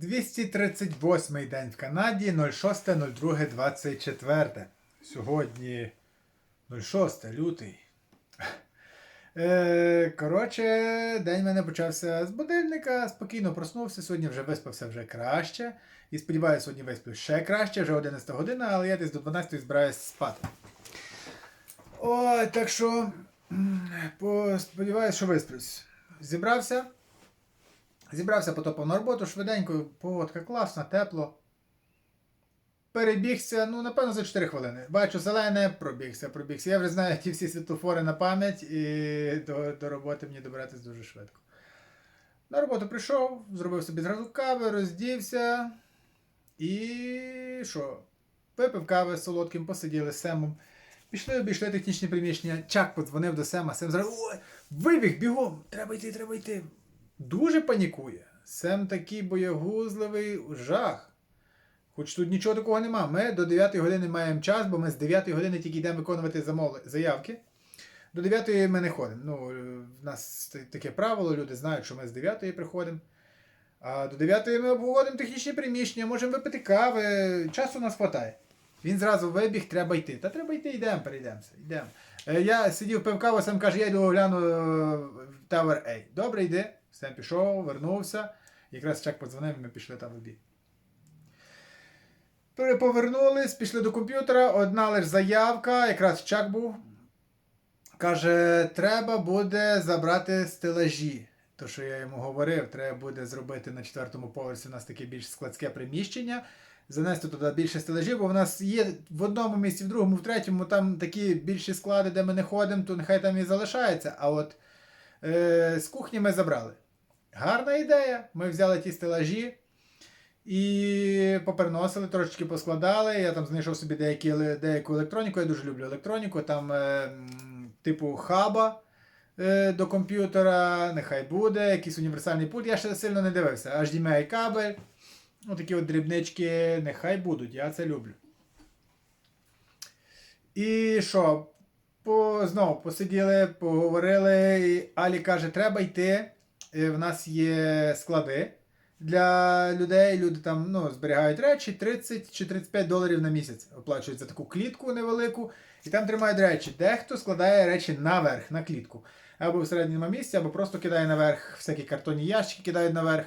238 день в Канаді 06.02.24. Сьогодні 06 лютий. Е, коротше, день в мене почався з будильника, спокійно проснувся. Сьогодні вже виспався вже краще. І сподіваюся, сьогодні висплю ще краще, вже 11 година, але я десь до 12 збираюсь спати. Ой, так що сподіваюсь, що висплюсь. Зібрався. Зібрався, потопав на роботу швиденько, погодка класна, тепло. Перебігся, ну, напевно, за 4 хвилини. Бачу зелене, пробігся, пробігся. Я вже знаю ті всі світлофори на пам'ять, і до, до роботи мені добиратись дуже швидко. На роботу прийшов, зробив собі зразу кави, роздівся. І що? Випив кави з солодким, посиділи з Семом. Пішли, обійшли технічні приміщення. Чак подзвонив до Сема. Сем зразу ой, вибіг, бігом! Треба йти, треба йти. Дуже панікує. Сем такий боягузливий жах. Хоч тут нічого такого нема. Ми до 9 години маємо час, бо ми з 9 години тільки йдемо виконувати заявки. До 9 ми не ходимо. Ну, е, в нас таке правило, люди знають, що ми з 9 приходимо. А до 9 ми обговоримо технічні приміщення, можемо випити кави, часу нас вистачає. Він зразу вибіг, треба йти. Та треба йти, йдемо, перейдемося. Йдемо. Е, Я сидів пив каву, сам каже, я йду огляну е, Tower A. Добре, йди. Сам пішов, вернувся. Якраз Чак подзвонив, і ми пішли там в обід. Повернулись, пішли до комп'ютера, одна лише заявка, якраз Чак був. Каже, треба буде забрати стелажі. То, що я йому говорив, треба буде зробити на четвертому поверсі у нас таке більш складське приміщення. Занести туди більше стелажів, бо в нас є в одному місці, в другому, в третьому, там такі більші склади, де ми не ходимо, то нехай там і залишається. А от е, з кухні ми забрали. Гарна ідея. Ми взяли ті стелажі і попереносили, трошечки поскладали. Я там знайшов собі деякі, деяку електроніку. Я дуже люблю електроніку. Там е, типу хаба е, до комп'ютера, нехай буде, якийсь універсальний пульт. Я ще сильно не дивився. HDMI кабель. Ну, такі от дрібнички, нехай будуть, я це люблю. І що? По, знову посиділи, поговорили. І Алі каже, треба йти. Е, В нас є склади для людей. Люди там ну, зберігають речі 30 чи 35 доларів на місяць. Оплачують за таку клітку невелику. І там тримають речі. Дехто складає речі наверх, на клітку. Або в середньому місці, або просто кидає наверх всякі картонні ящики кидають наверх.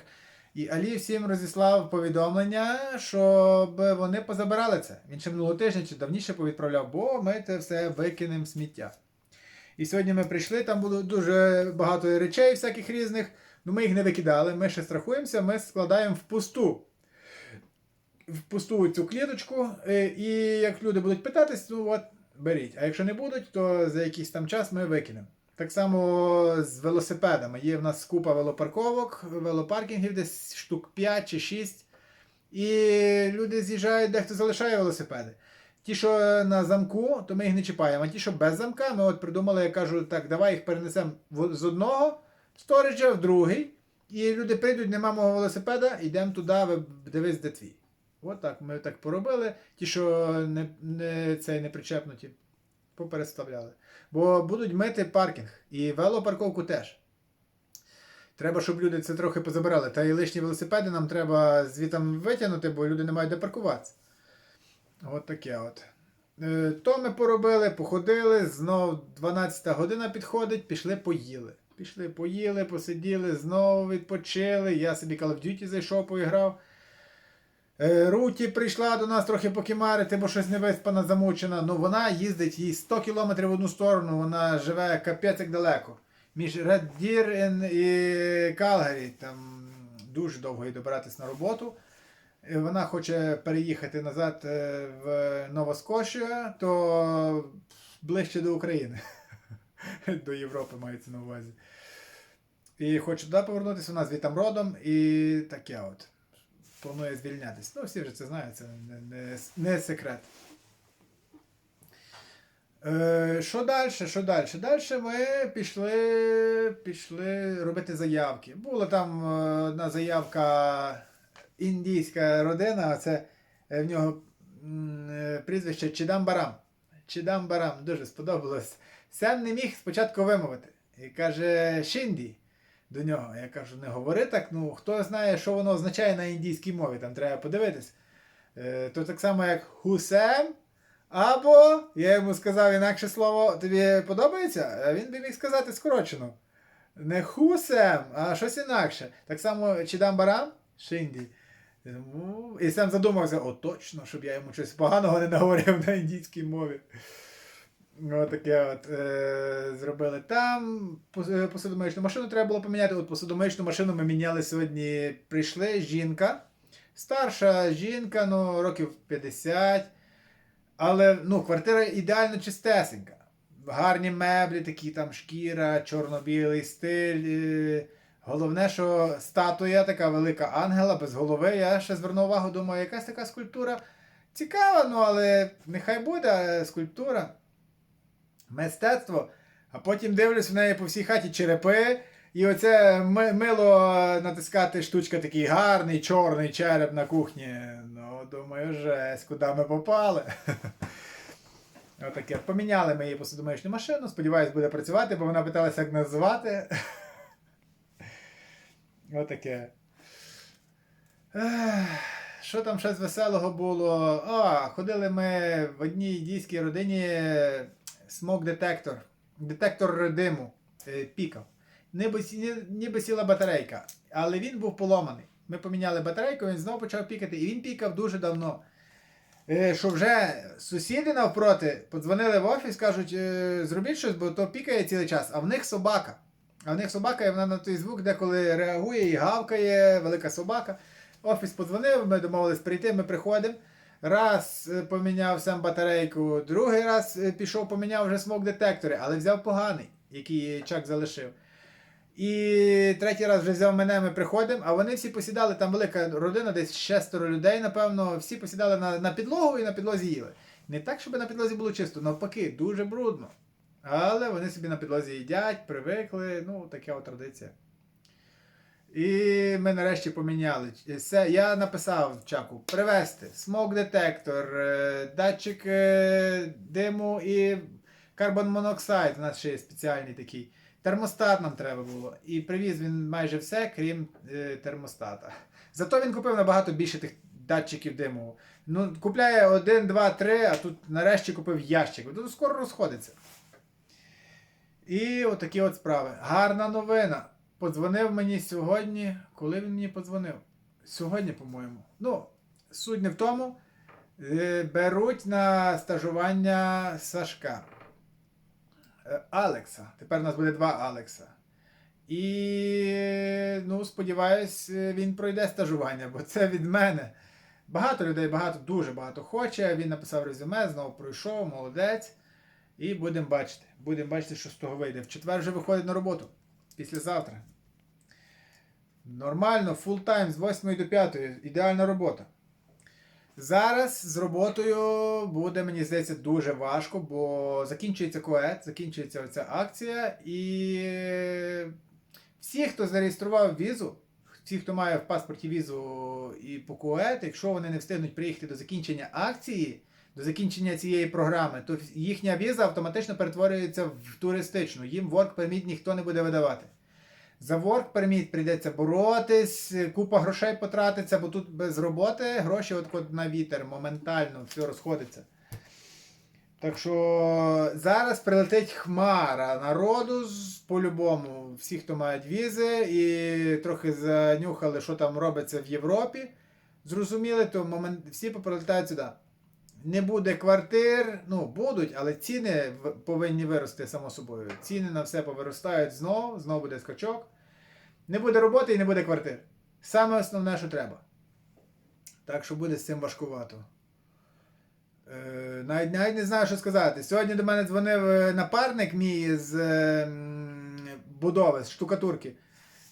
І Алі всім розіслав повідомлення, щоб вони позабирали це. Він ще минулого тижня чи давніше повідправляв, бо ми це все викинемо сміття. І сьогодні ми прийшли, там було дуже багато речей всяких різних. Ну ми їх не викидали, ми ще страхуємося, ми складаємо в пусту. В пусту цю кліточку. е, І як люди будуть питатись, ну от беріть. А якщо не будуть, то за якийсь там час ми викинемо. Так само з велосипедами. Є в нас купа велопарковок, велопаркінгів, десь штук 5 чи 6. І люди з'їжджають, дехто залишає велосипеди. Ті, що на замку, то ми їх не чіпаємо. А ті, що без замка, ми от придумали, я кажу, так, давай їх перенесемо з одного сториджа в другий. І люди прийдуть, нема мого велосипеда, йдемо туди, ви дивись, де твій. От так ми так поробили. Ті, що не, не, цей не причепнуті, попереставляли. Бо будуть мити паркінг і велопарковку теж. Треба, щоб люди це трохи позабирали. Та і лишні велосипеди нам треба звітам витягнути, бо люди не мають де паркуватися. От таке от. Е, То ми поробили, походили, знов 12 година підходить, пішли поїли. Пішли, поїли, посиділи, знову відпочили. Я собі Call of Duty зайшов, поіграв. Е, Руті прийшла до нас трохи покимарити, бо щось невиспана, замучена. Ну вона їздить їй 100 км в одну сторону, вона живе капець як далеко. Між Red Deer і Калгарі. Там дуже довго їй добиратись на роботу. Е, Вона хоче переїхати назад е, в Новоскошія, то ближче до України. До Європи мається на увазі. І хоче туди повернутися, вона звітам родом і таке от. Планує звільнятися. Ну, всі вже це знають, це не, не, не секрет. Е, що далі? Що далі? Далі ми пішли, пішли робити заявки. Була там е, одна заявка індійська родина, це е, в нього прізвище Чидамбарам. Чидамбарам дуже сподобалось. Сам не міг спочатку вимовити. І каже Шинді. До нього. Я кажу, не говори так, ну хто знає, що воно означає на індійській мові, там треба подивитись. Е, то так само, як хусем. Або я йому сказав інакше слово, тобі подобається? Він би міг сказати скорочено. Не хусем, а щось інакше. Так само Чідамбарам, Шинді. Ну, І сам задумався, о, точно, щоб я йому щось поганого не наговорив на індійській мові. От таке от е, зробили там. Е, Посудомиючну машину треба було поміняти. От посудомиючну машину ми міняли сьогодні. Прийшли жінка. Старша жінка, ну, років 50. Але ну, квартира ідеально чистесенька. Гарні меблі, такі там шкіра, чорно-білий стиль. е, Головне, що статуя така велика ангела без голови. Я ще звернув увагу, думаю, якась така скульптура цікава, ну але нехай буде скульптура. Мистецтво. А потім дивлюсь в неї по всій хаті черепи. І оце мило натискати штучка такий гарний чорний череп на кухні. Ну, думаю, жесть, куди ми попали. Отаке. Поміняли ми її посудомиючну машину. Сподіваюсь, буде працювати, бо вона питалася, як нас звати. Отаке. Що там ще з веселого було? А, ходили ми в одній індійській родині смок детектор. Диму е, пікав. Ніби, ніби сіла батарейка, але він був поломаний. Ми поміняли батарейку, він знову почав пікати, і він пікав дуже давно. Е, Що вже сусіди навпроти подзвонили в офіс, кажуть, е, зробіть щось, бо то пікає цілий час, а в них собака. А в них собака, і вона на той звук деколи реагує і гавкає, велика собака. Офіс подзвонив, ми домовились прийти, ми приходимо. Раз е, поміняв сам батарейку, другий раз е, пішов, поміняв вже смок детектори, але взяв поганий, який Чак залишив. І третій раз вже взяв мене, ми приходимо, а вони всі посідали, там велика родина, десь шестеро людей, напевно, всі посідали на, на підлогу і на підлозі їли. Не так, щоб на підлозі було чисто, навпаки, дуже брудно. Але вони собі на підлозі їдять, привикли, ну, така от традиція. І ми нарешті поміняли. Все, я написав Чаку привезти смок детектор, е, датчик е, диму і карбон моноксид. У нас ще є спеціальний такий. Термостат нам треба було. І привіз він майже все, крім е, термостата. Зато він купив набагато більше тих датчиків диму. Ну, купляє один, два, три, а тут нарешті купив ящик. Тут скоро розходиться. І отакі от справи. Гарна новина. Подзвонив мені сьогодні. Коли він мені подзвонив? Сьогодні, по-моєму. Ну, суть не в тому. Е, Беруть на стажування Сашка. Е, Алекса. Тепер у нас буде два Алекса. І ну, сподіваюсь, е, він пройде стажування, бо це від мене. Багато людей, багато, дуже багато хоче. Він написав резюме, знову пройшов, молодець. І будемо бачити. Будемо бачити, що з того вийде. В четвер вже виходить на роботу. Післязавтра. Нормально, фул тайм з 8 до 5. Ідеальна робота. Зараз з роботою буде, мені здається, дуже важко, бо закінчується коет, закінчується оця акція, і всі, хто зареєстрував візу, всі, хто має в паспорті візу і по коет, якщо вони не встигнуть приїхати до закінчення акції, до закінчення цієї програми, то їхня віза автоматично перетворюється в туристичну. Їм work permit ніхто не буде видавати. За work permit прийдеться боротись, купа грошей потратиться, бо тут без роботи гроші от, на вітер, моментально все розходиться. Так що зараз прилетить хмара народу по-любому. Всі, хто мають візи, і трохи занюхали, що там робиться в Європі. Зрозуміли, то момент... всі поприлетають сюди. Не буде квартир, ну будуть, але ціни повинні вирости само собою. Ціни на все повиростають знову, знову буде скачок. Не буде роботи і не буде квартир. Саме основне, що треба. Так що буде з цим важкувато. Е, навіть, навіть не знаю, що сказати. Сьогодні до мене дзвонив е, напарник мій з е, будови, з штукатурки.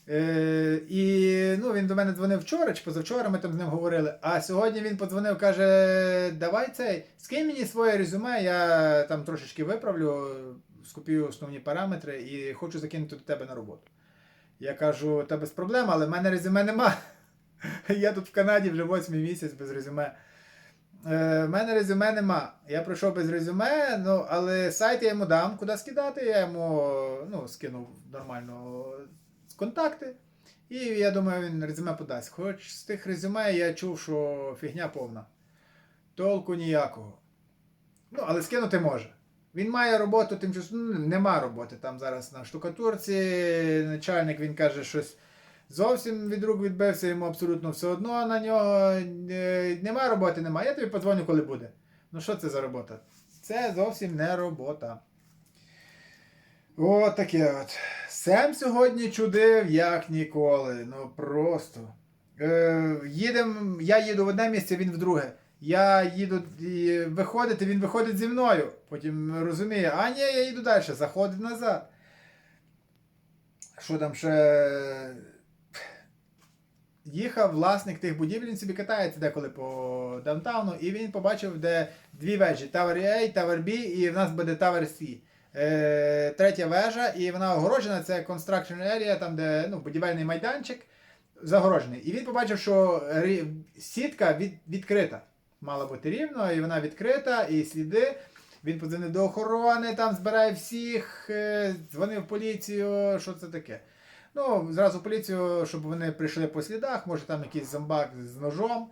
Е, і ну, він до мене дзвонив вчора чи позавчора, ми там з ним говорили. А сьогодні він подзвонив, каже: Давай цей, скинь мені своє резюме, я там трошечки виправлю, скопію основні параметри і хочу закинути до тебе на роботу. Я кажу, та без проблем, але в мене резюме нема. Я тут в Канаді вже восьмий місяць без резюме. Е, в мене резюме нема. Я пройшов без резюме, ну, але сайт я йому дам, куди скидати, я йому ну, скинув нормально контакти. І я думаю, він резюме подасть. Хоч з тих резюме я чув, що фігня повна. Толку ніякого. Ну, але скинути може. Він має роботу, тим часом ну, нема роботи там зараз на штукатурці. Начальник він каже, щось зовсім від рук відбився, йому абсолютно все одно на нього. Е, Нема роботи, нема. Я тобі подзвоню, коли буде. Ну що це за робота? Це зовсім не робота. От таке от. Сем сьогодні чудив, як ніколи. Ну просто. Е, їдем, я їду в одне місце, він в друге. Я їду виходити, він виходить зі мною. Потім розуміє, а ні, я їду далі, заходить назад. Що там ще. Їхав власник тих будівель, він собі катається деколи по даунтауну, і він побачив, де дві вежі: Tower A, Tower B, і в нас буде Tower C. Е, третя вежа, і вона огороджена, це construction area, там, де ну, будівельний майданчик загорожений. І він побачив, що сітка від, відкрита. Мала бути рівно, і вона відкрита, і сліди. Він подзвонив до охорони, там збирає всіх, е, дзвонив поліцію, що це таке. Ну, зразу поліцію, щоб вони прийшли по слідах, може там якийсь зомбак з ножом.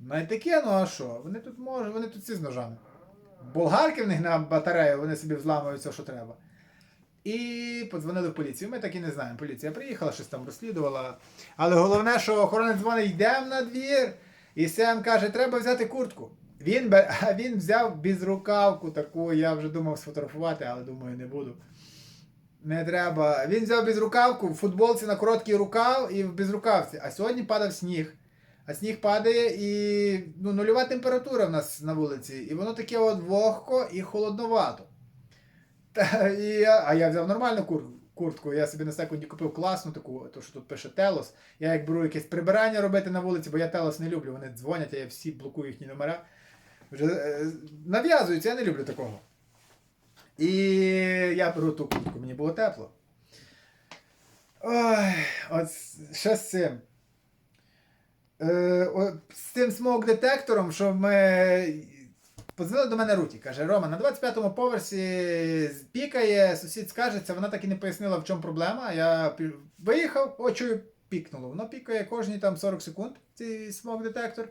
Ну і таке, ну а що? Вони тут можуть, вони тут всі з ножами. Болгарки в них на батарею, вони собі взламують все, що треба. І подзвонили в поліцію. Ми так і не знаємо. Поліція приїхала, щось там розслідувала. Але головне, що охоронець дзвонить, йдемо на двір. І Сем каже, треба взяти куртку. Він, а він взяв безрукавку таку, я вже думав сфотографувати, але думаю, не буду. Не треба. Він взяв безрукавку в футболці на короткий рукав і в безрукавці. А сьогодні падав сніг. А сніг падає і ну, нульова температура в нас на вулиці. І воно таке от вогко і холодновато. Та, і а я взяв нормальну кур, куртку. Я собі на секунді купив класну таку, то що тут пише Телос. Я як беру якесь прибирання робити на вулиці, бо я Телос не люблю. Вони дзвонять, а я всі блокую їхні номера. Вже е, нав'язуються, я не люблю такого. І я беру ту куртку, мені було тепло. Ой, от що з цим. Е, от з цим смок-детектором, що ми. Подзвонили до мене Руті, каже, Рома, на 25-му поверсі пікає, сусід скажеться, вона так і не пояснила, в чому проблема. Я виїхав, о, пікнуло. Воно пікає кожні там 40 секунд, цей смок-детектор.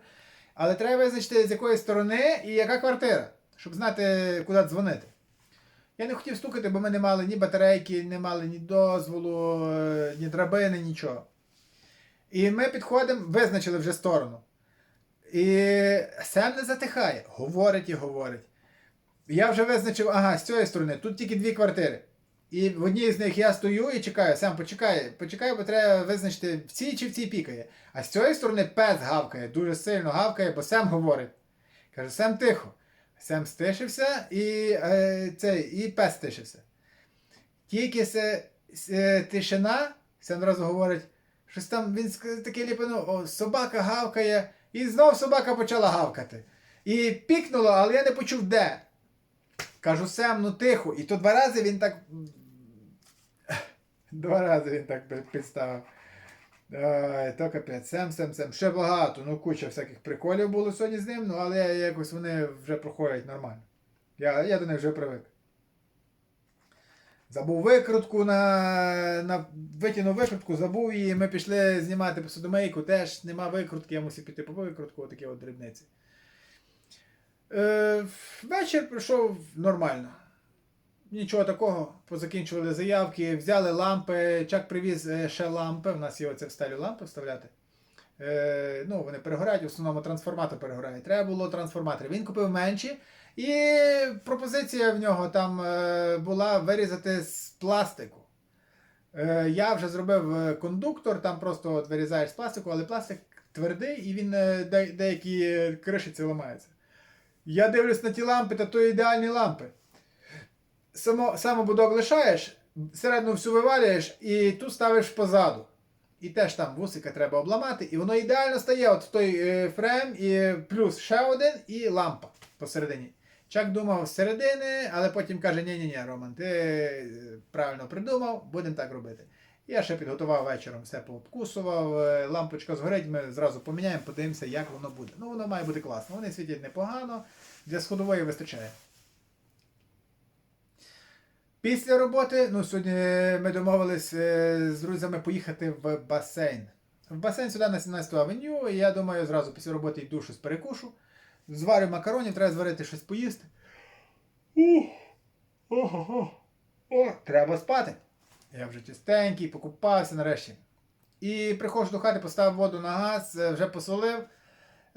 Але треба визначити, з якої сторони і яка квартира, щоб знати, куди дзвонити. Я не хотів стукати, бо ми не мали ні батарейки, не мали ні дозволу, е, ні драбини, нічого. І ми підходимо, визначили вже сторону. І Сем не затихає, говорить і говорить. Я вже визначив, ага, з цієї сторони, тут тільки дві квартири. І в одній з них я стою і чекаю. Сем, почекай, почекай, бо треба визначити, в цій чи в цій пікає. А з цієї сторони пес гавкає, дуже сильно гавкає, бо Сем говорить. Каже, Сем тихо. Сем стишився і, е, цей, і пес стишився. Тільки се, се, тишина, Сем одразу говорить, щось там він таке ліпено, собака гавкає, і знов собака почала гавкати. І пікнуло, але я не почув де. Кажу, Сем, ну тихо. І то два рази він так. Два рази він так підставив. Ай, то капець. Сем, сем, сем. Ще багато, ну куча всяких приколів було сьогодні з ним, ну але якось вони вже проходять нормально. Я, я до них вже привик. Забув викрутку на, на витягнув викрутку, забув її. Ми пішли знімати посудомийку, теж нема викрутки, я мусив піти по викрутку, отакі от дрібниці. Е, вечір пройшов нормально. Нічого такого, позакінчували заявки, взяли лампи. Чак привіз е, ще лампи. У нас є оце в стелі лампи вставляти. Е, ну, вони перегорають, в основному трансформатор перегорає. Треба було трансформатори. Він купив менші. І пропозиція в нього там е, була вирізати з пластику. Е, я вже зробив е, кондуктор, там просто от вирізаєш з пластику, але пластик твердий і він де, деякі кришиці ламаються. Я дивлюсь на ті лампи, та то ідеальні лампи. Само, самобудок лишаєш, середину всю вивалюєш і тут ставиш позаду. І теж там вусика треба обламати, і воно ідеально стає. От той е, фрем, і плюс ще один, і лампа посередині. Чак думав з середини, але потім каже: ні ні ні Роман, ти е, правильно придумав, будемо так робити. Я ще підготував вечором, все пообкусував, е, лампочка згорить, ми зразу поміняємо, подивимося, як воно буде. Ну, воно має бути класно. Вони світять непогано, для сходової вистачає. Після роботи, ну, сьогодні ми домовились е, з друзями поїхати в басейн. В басейн сюди на 17 авеню, і я думаю, зразу після роботи йду щось перекушу. Зварю макаронів, треба зварити щось поїсти. О, треба спати. Я вже чистенький, покупався нарешті. І приходжу до хати, поставив воду на газ, е, вже посолив.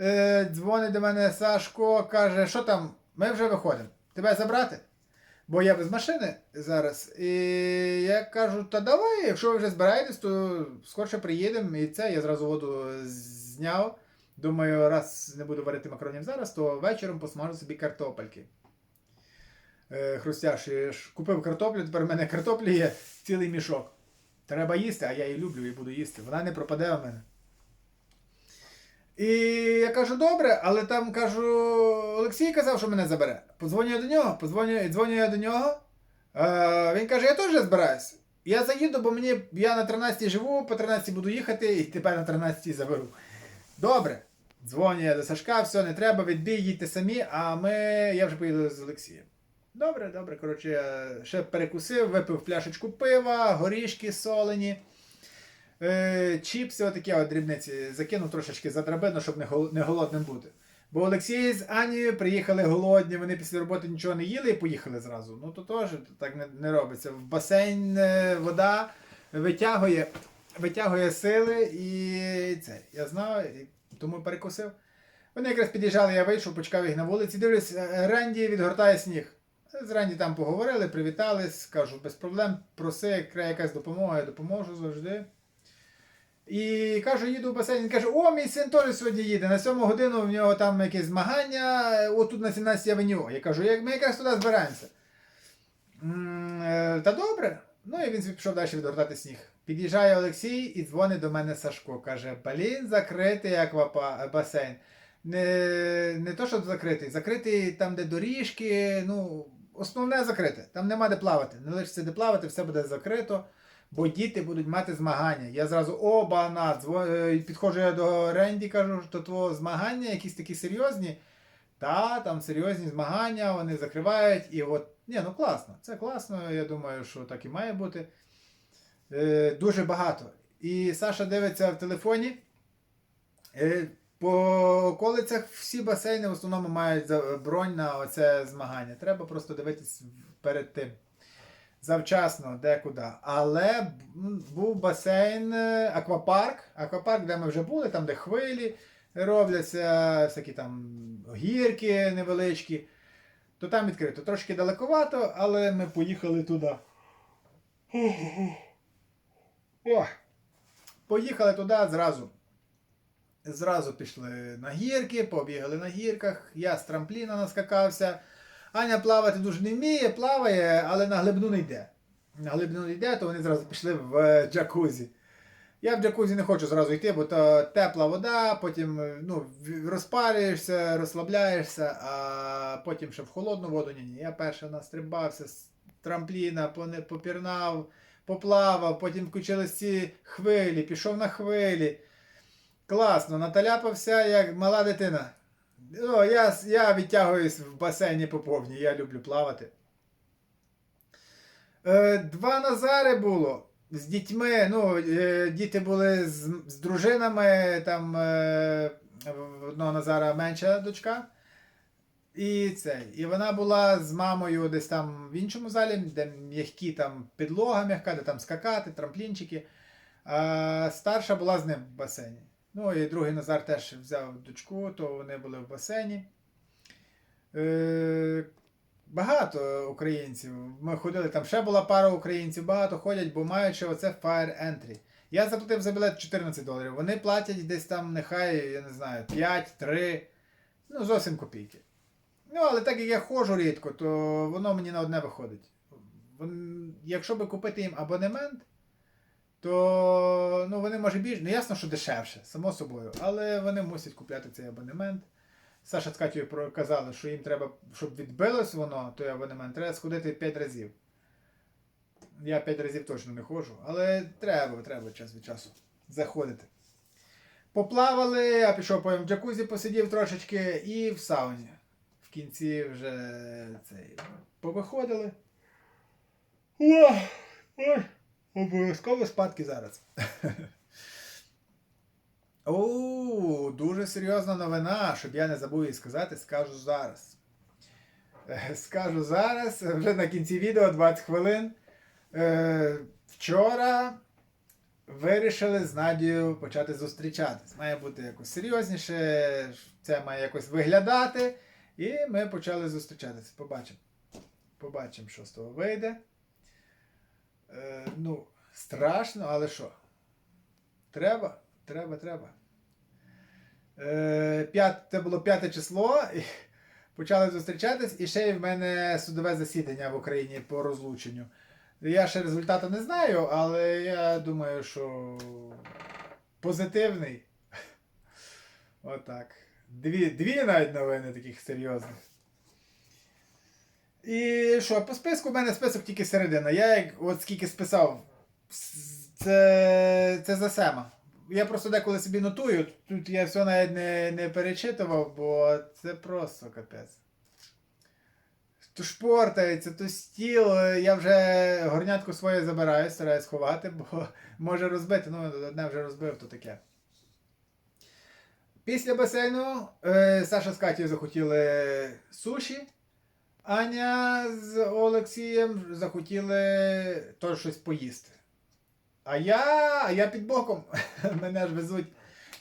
Е, дзвонить до мене Сашко, каже, що там, ми вже виходимо. Тебе забрати? Бо я без машини зараз. І я кажу, та давай, якщо ви вже збираєтесь, то скорше приїдемо. І це я зразу воду зняв. Думаю, раз не буду варити макаронів зараз, то вечором посмажу собі картопельки. Е, хрустяші. Я ж Купив картоплю, тепер в мене картоплі є цілий мішок. Треба їсти, а я її люблю і буду їсти. Вона не пропаде в мене. І я кажу, добре, але там кажу, Олексій казав, що мене забере. Подзвоню я до нього, подзвоню, дзвоню я до нього. Е, він каже, я теж збираюсь. Я заїду, бо мені я на 13 живу, по 13 буду їхати і тебе на 13 заберу. Добре. Дзвоню я до Сашка, все, не треба, відбій, їдьте самі, а ми. Я вже поїду з Олексієм. Добре, добре. Коротше, я ще перекусив, випив пляшечку пива, горішки солені. Е, чіпси, отакі от дрібниці, закинув трошечки за драбину, щоб не, гол- не голодним бути. Бо Олексій з Анією приїхали голодні, вони після роботи нічого не їли і поїхали зразу. Ну то теж так не, не робиться. В басейн е, вода витягує, витягує сили і це. Я знав, і тому перекусив. Вони якраз під'їжджали, я вийшов, почекав їх на вулиці. Дивлюсь, е, Ренді відгортає сніг. З Ренді там поговорили, привітались, кажу, без проблем, проси, як якась допомога, я допоможу завжди. І кажу, їду в басейн. Він каже, о, мій син теж сьогодні їде. На 7 годину в нього там якесь змагання, отут на 17 авеню. Я кажу, ми якраз туди збираємося. «М, е, Та добре. Ну і він пішов далі відгортати сніг. Під'їжджає Олексій і дзвонить до мене Сашко. Каже, блін, закритий аквапа басейн. Не, не то, що закритий, закритий там, де доріжки, ну, основне закрите. Там нема де плавати. Не лишиться де плавати, все буде закрито бо діти будуть мати змагання. Я зразу оба на дзвон... е, підходжу я до Ренді, кажу, що твого змагання якісь такі серйозні. Та, там серйозні змагання, вони закривають. І от, ні, ну класно, це класно, я думаю, що так і має бути. Е, дуже багато. І Саша дивиться в телефоні. Е, по околицях всі басейни в основному мають бронь на оце змагання. Треба просто дивитись перед тим завчасно декуди. Але був басейн, е, аквапарк. Аквапарк, де ми вже були, там, де хвилі робляться, всякі там гірки невеличкі. То там відкрито. Трошки далековато, але ми поїхали туди. О! Поїхали туди зразу. Зразу пішли на гірки, побігали на гірках. Я з трампліна наскакався. Аня плавати дуже не вміє, плаває, але на глибину не йде. На глибину не йде, то вони зразу пішли в е, джакузі. Я в джакузі не хочу зразу йти, бо то тепла вода, потім е, ну, розпарюєшся, розслабляєшся, а потім ще в холодну воду. Ні, ні. Я перше настрибався з трампліна, попірнав, поплавав, потім включились ці хвилі, пішов на хвилі. Класно, наталяпався як мала дитина. Ну, я, я відтягуюсь в басейні по повній, я люблю плавати. Е, два Назари було з дітьми. Ну, е, діти були з, з дружинами, там е, одного Назара менша дочка. І це. І вона була з мамою десь там в іншому залі, де м'які там підлога м'яка, де там скакати, трамплінчики. А старша була з ним в басейні. Ну і другий Назар теж взяв дочку, то вони були в басейні. Е, багато українців. Ми ходили, там ще була пара українців, багато ходять, бо мають ще оце Fire Entry. Я заплатив за білет 14 доларів. Вони платять десь там, нехай, я не знаю, 5, 3, ну зовсім копійки. Ну, але так як я ходжу рідко, то воно мені на одне виходить. Якщо би купити їм абонемент, то ну, вони може більше. Ну, ясно, що дешевше, само собою, але вони мусять купляти цей абонемент. Саша з Катєю казали, що їм треба, щоб відбилось воно, той абонемент, треба сходити 5 разів. Я 5 разів точно не ходжу, але треба, треба час від часу заходити. Поплавали, я пішов в джакузі, посидів трошечки і в сауні. В кінці вже цей, повиходили. Ой, ой, обов'язково спадки зараз. О, дуже серйозна новина, щоб я не забув її сказати, скажу зараз. Е, Скажу зараз, вже на кінці відео 20 хвилин. Е, Вчора вирішили з Надією почати зустрічатись. Має бути якось серйозніше, це має якось виглядати. І ми почали зустрічатися. Побачимо. Побачимо, що з того вийде. Е, ну, страшно, але що? Треба, треба, треба. Е, п'ят, це було п'яте число. І почали зустрічатись, і ще й в мене судове засідання в Україні по розлученню. Я ще результату не знаю, але я думаю, що позитивний. Отак. Дві, дві навіть новини таких серйозних. І що, по списку в мене список тільки середина. Я як от скільки списав, це, це за сема. Я просто деколи собі нотую, тут я все навіть не, не перечитував, бо це просто капець. То шпортається, то стіл. Я вже горнятку своє забираю, стараюсь ховати, бо може розбити. Ну, одне вже розбив, то таке. Після басейну е, Саша з Катєю захотіли суші. Аня з Олексієм захотіли теж щось поїсти. А я, а я під боком. Мене ж везуть.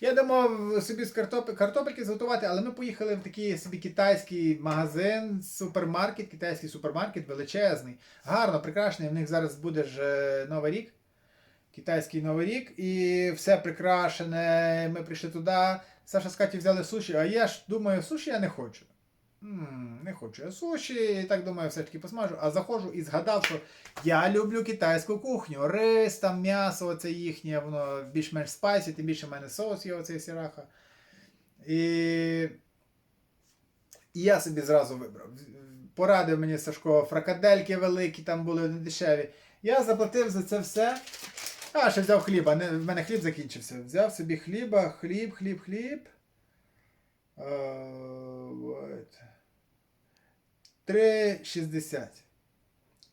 Я думав собі з картоп... картопельки зготувати, але ми поїхали в такий собі китайський магазин, супермаркет, китайський супермаркет величезний. Гарно, прикрашений. В них зараз буде ж е, Новий рік. Китайський Новий рік, і все прикрашене. Ми прийшли туди. Саша з Каті взяли суші, а я ж думаю, суші я не хочу. М, не хочу я суші, і так думаю, все ж таки посмажу. А заходжу і згадав, що я люблю китайську кухню. Рис, там м'ясо, оце їхнє, воно більш-менш спайсі, тим більше в мене соус є оцей сіраха. І... і я собі зразу вибрав. Порадив мені Сашко фракадельки великі, там були не дешеві. Я заплатив за це все. А, ще взяв хліба. Не, в мене хліб закінчився. Взяв собі хліба, хліб, хліб, хліб. От. 3,60.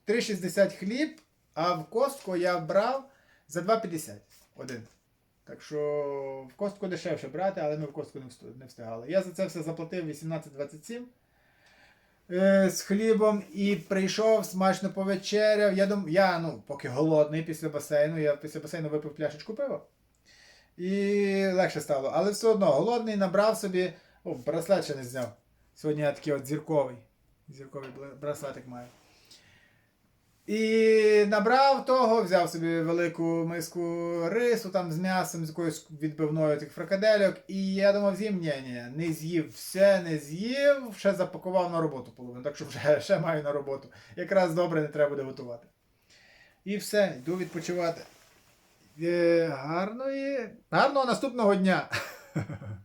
3,60 хліб, а в костку я брав за 2,50 один. Так що в костку дешевше брати, але ми в костку не встигали. Я за це все заплатив 18,27 е, з хлібом і прийшов, смачно повечеряв. Я дум... я ну, поки голодний після басейну, я після басейну випив пляшечку пива. І легше стало. Але все одно голодний набрав собі. О, браслет ще не зняв. Сьогодні я такий от зірковий. Зірковий браслетик маю. І набрав того, взяв собі велику миску рису там з м'ясом, з якоюсь відбивною тих фрикадельок. І я думав, з'їм, ні, ні, не з'їв все, не з'їв, ще запакував на роботу половину, так що вже ще маю на роботу. Якраз добре не треба буде готувати. І все, йду відпочивати. Е, гарної, гарного наступного дня.